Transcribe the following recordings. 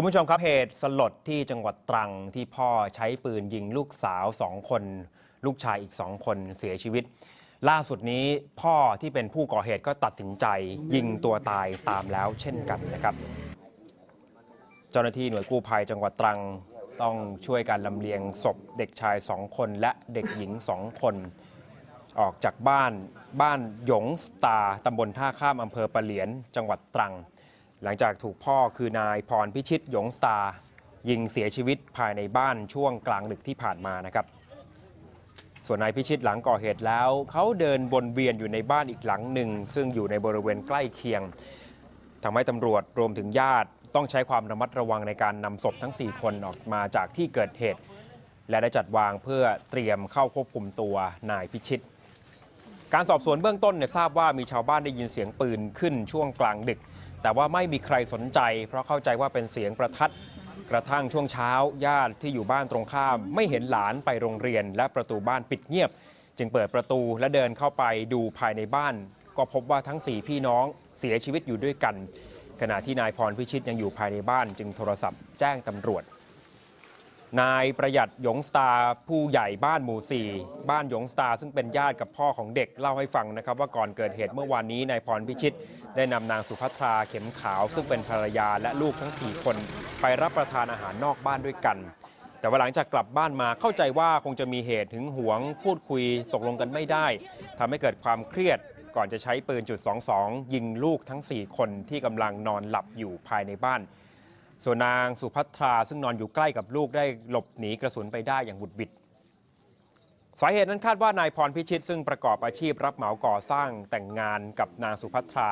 คุณผู้ชมครับเหตุสลดที่จังหวัดตรังที่พ่อใช้ปืนยิงลูกสาวสองคน ลูกชายอีกสองคนเสียชีวิต ล่าสุดนี้พ่อที่เป็นผู้ก่อเหตุก็ตัดสินใจยิงตัวตายตามแล้วเช่นกันนะครับ เจ้าหน้าที่หน่วยกู้ภัยจังหวัดตรังต้องช่วยการลำเลียงศพเด็กชายสองคนและเด็กหญิงสองคน ออกจากบ้านบ้านหยงสตาตำบลท่าข้ามอำเภอปะเหลียน จังหวัดตรัง หลังจากถูกพ่อคือนายพรพิชิตหยงสตา ยิงเสียชีวิตภายในบ้านช่วงกลางดึกที่ผ่านมานะครับ ส่วนนายพิชิตหลังก่อเหตุแล้ว เขาเดินวนเวียนอยู่ในบ้านอีกหลังหนึ่ง ซึ่งอยู่ในบริเวณใกล้เคียงทำให้ตำรวจรวมถึงญาติต้องใช้ความระมัดระวังในการนำศพทั้ง 4 คนออกมาจากที่เกิดเหตุ และได้จัดวางเพื่อเตรียมเข้าควบคุมตัวนายพิชิต การสอบสวนเบื้องต้นเนี่ยทราบว่ามีชาวบ้านได้ยินเสียงปืนขึ้นช่วงกลางดึก แต่ว่าไม่มีใครสนใจ เพราะเข้าใจว่าเป็นเสียงประทัดกระทั่งช่วงเช้าญาติที่อยู่บ้านตรงข้าม ไม่เห็นหลานไปโรงเรียน และประตูบ้านปิดเงียบ จึงเปิดประตูและเดินเข้าไปดูภายในบ้าน ก็พบว่าทั้ง 4 พี่น้องเสียชีวิตอยู่ด้วยกัน ขณะที่นายพรพิชิตยังอยู่ภายในบ้าน จึงโทรศัพท์แจ้งตำรวจ นายประหยัดหยงสตาร์ผู้ใหญ่บ้านหมู่4บ้านหยงสตาร์ซึ่งเป็นญาติกับพ่อของเด็กเล่าให้ฟังนะครับ ว่าก่อนเกิดเหตุเมื่อวานนี้นายพรพิชิต ได้นำนางสุภัทราเข็มขาว ซึ่งเป็นภรรยาและลูกทั้ง 4 คน ไปรับประทานอาหารนอกบ้านด้วยกัน แต่ว่าหลังจากกลับบ้านมาเข้าใจว่าคงจะมีเหตุถึงหวง พูดคุยตกลงกันไม่ได้ทำให้เกิดความเครียด ก่อนจะใช้ปืนจุด22ยิงลูกทั้ง 4 คนที่กำลังนอนหลับอยู่ภายในบ้าน ส่วนนางสุภัทราซึ่งนอนอยู่ใกล้กับลูกได้หลบหนีกระสุนไปได้อย่างบุดบิดสาเหตุนั้นคาดว่านายพรพิชิต ซึ่งประกอบอาชีพรับเหมาก่อสร้างแต่งงานกับนางสุภัทรา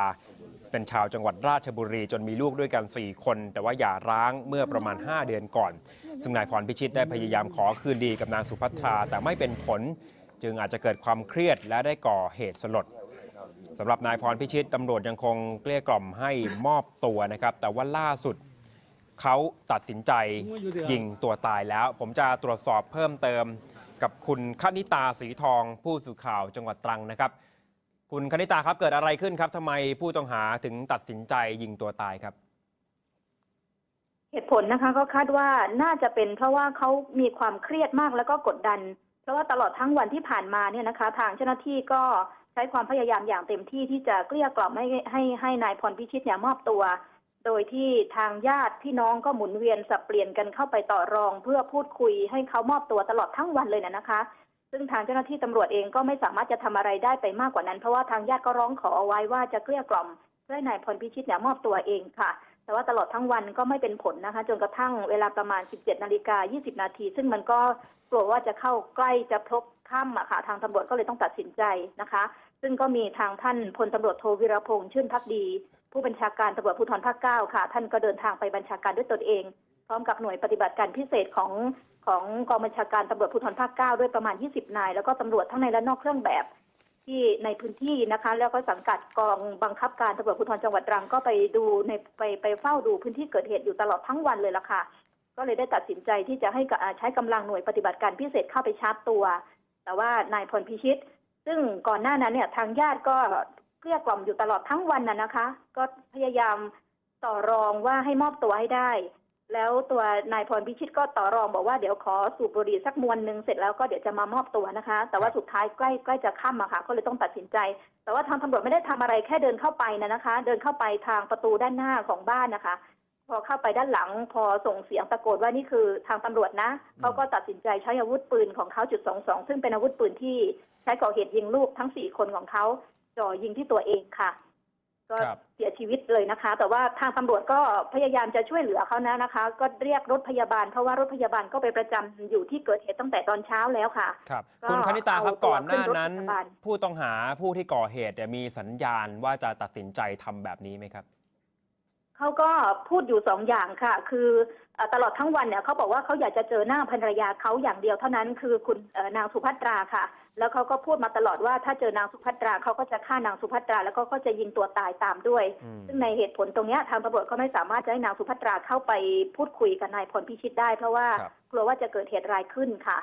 เป็นชาวจังหวัดราชบุรีจนมีลูกด้วยกัน 4 คน แต่ว่าหย่าร้างเมื่อประมาณ 5 เดือนก่อน ซึ่งนายพรพิชิตได้พยายามขอคืนดีกับนางสุภัทราแต่ไม่เป็นผลจึงอาจจะเกิดความเครียดและได้ก่อเหตุสลดสำหรับนายพรพิชิตตำรวจยังคงเกลี้ยกล่อมให้มอบตัวนะครับแต่ว่าล่าสุด เขาตัดสินใจยิงตัวตายแล้ว ผมจะตรวจสอบเพิ่มเติมกับคุณคณิตาสีทองผู้สื่อข่าวจังหวัดตรังนะครับ คุณคณิตาครับเกิดอะไรขึ้นครับทำไมผู้ต้องหาถึงตัดสินใจยิงตัวตายครับ เหตุผลนะคะก็คาดว่าน่าจะเป็นเพราะว่าเขามีความเครียดมากแล้วก็กดดัน เพราะว่าตลอดทั้งวันที่ผ่านมาเนี่ยนะคะ ทางเจ้าหน้าที่ก็ใช้ความพยายามอย่างเต็มที่ที่จะเกลี้ยกล่อมให้ให้ให้นายพรพิชิตเนี่ยมอบตัว โดยที่ทางญาติพี่น้องก็หมุนเวียนสับเปลี่ยนกันเข้าไปต่อรอง เพื่อพูดคุยให้เขามอบตัวตลอดทั้งวันเลยนะนะคะ ซึ่งทางเจ้าหน้าที่ตำรวจเองก็ไม่สามารถจะทำอะไรได้ไปมากกว่านั้น เพราะว่าทางญาติก็ร้องขอเอาไว้ว่าจะเกลี้ยกล่อมเพื่อให้นายพรพิชิตเนี่ยมอบตัวเองค่ะ แต่ว่าตลอดทั้งวันก็ไม่เป็นผลนะคะ จนกระทั่งเวลาประมาณ 17นาฬิกา20 นาที ซึ่งมันก็กลัวว่าจะเข้าใกล้จะพบค่ำอะค่ะ ทางตำรวจก็เลยต้องตัดสินใจนะคะ ซึ่งก็มีทางท่านพลตำรวจโทวิรพงษ์ชื่นพักดี ผู้บัญชาการตำรวจภูธรภาคเก้าค่ะ ท่านก็เดินทางไปบัญชาการด้วยตนเอง พร้อมกับหน่วยปฏิบัติการพิเศษของของกองบัญชาการตำรวจภูธรภาคเก้าด้วยประมาณ 20 นาย แล้วก็ตำรวจทั้งในและนอกเครื่องแบบที่ในพื้นที่นะคะ แล้วก็สังกัดกองบังคับการตำรวจภูธรจังหวัดตรังก็ไปดูในไปไปเฝ้าดูพื้นที่เกิดเหตุอยู่ตลอดทั้งวันเลยล่ะค่ะ ก็เลยได้ตัดสินใจที่จะให้ใช้กำลังหน่วยปฏิบัติการพิเศษเข้าไปชาร์จตัว แต่ว่านายพลพิชิต ซึ่งก่อนหน้านั้นเนี่ยทางญาติก็ เกลี้ยกล่อมอยู่ตลอดทั้งวันน่ะนะคะ ก็พยายามต่อรองว่าให้มอบตัวให้ได้ แล้วตัวนายพรพิชิตก็ต่อรองบอกว่าเดี๋ยวขอสูบบุหรี่สักมวนหนึ่งเสร็จแล้วก็เดี๋ยวจะมามอบตัวนะคะ แต่ว่าสุดท้ายใกล้ใกล้จะค่ำอะค่ะ ก็เลยต้องตัดสินใจ แต่ว่าทางตำรวจไม่ได้ทำอะไรแค่เดินเข้าไปนะนะคะ เดินเข้าไปทางประตูด้านหน้าของบ้านนะคะ พอเข้าไปด้านหลัง พอส่งเสียงตะโกนว่านี่คือทางตำรวจนะเขาก็ตัดสินใจใช้อาวุธปืนของเขาจุดสองสองซึ่งเป็นอาวุธปืนที่ใช้ก่อเหตุยิงลูกทั้งสี่คนของเขา จ่อยิงที่ตัวเองค่ะ ก็ครับ เสียชีวิตเลยนะคะ แต่ว่าทางตำรวจก็พยายามจะช่วยเหลือเขานะนะคะ ก็เรียกรถพยาบาล เพราะว่ารถพยาบาลก็ไปประจำอยู่ที่เกิดเหตุตั้งแต่ตอนเช้าแล้วค่ะ ครับ ก็คุณคณิตาครับเอาตัวก่อนหน้านั้น ขึ้นรถพยาบาล ผู้ต้องหาผู้ที่ก่อเหตุเนี่ยมีสัญญาณว่าจะตัดสินใจทำแบบนี้ไหมครับ เขาก็พูดอยู่สองอย่างค่ะ คือเอ่อตลอดทั้งวันเนี่ยเขาบอกว่าเขาอยากจะเจอหน้าภรรยาเขาอย่างเดียวเท่านั้นคือคุณเอ่อนางสุภัตราค่ะ แล้วเขาก็พูดมาตลอดว่าถ้าเจอนางสุภัตราเขาก็จะฆ่านางสุภัตรา แล้วก็ก็จะยิงตัวตายตามด้วยอืมซึ่งในเหตุผลตรงเนี้ยทางตำรวจก็ไม่สามารถจะให้นางสุภัตราเข้าไปพูดคุยกับนายพลพิชิตได้ เพราะว่าครับกลัวว่าจะเกิดเหตุร้ายขึ้นค่ะ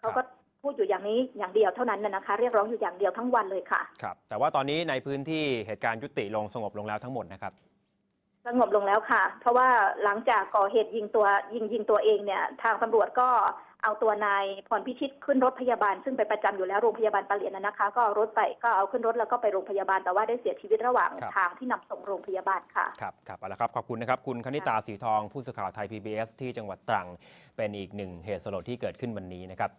เขาก็พูดอยู่อย่างนี้อย่างเดียวเท่านั้นน่ะนะคะ เรียกร้องอยู่อย่างเดียวทั้งวันเลยค่ะครับแต่ว่าตอนนี้ในพื้นที่เหตุการณ์ยุติลงสงบลงแล้วทั้งหมดนะครับ สงบลงแล้วค่ะ เพราะว่าหลังจากก่อเหตุยิงตัวยิงยิงตัวเองเนี่ย ทางตำรวจก็เอาตัวนายพรพิชิตขึ้นรถพยาบาล ซึ่งไปประจำอยู่แล้วโรงพยาบาลปะเหลียนนะนะคะ ก็เอารถไปก็เอาขึ้นรถแล้วก็ไปโรงพยาบาลแต่ว่าได้เสียชีวิตระหว่างครับทางที่นำส่งโรงพยาบาลค่ะครับครับเอาละครับขอบคุณนะครับคุณคณิตาสีทองผู้สื่อข่าวไทย PBS ที่จังหวัดตรัง เป็นอีกหนึ่งเหตุสลดที่เกิดขึ้นวันนี้นะครับ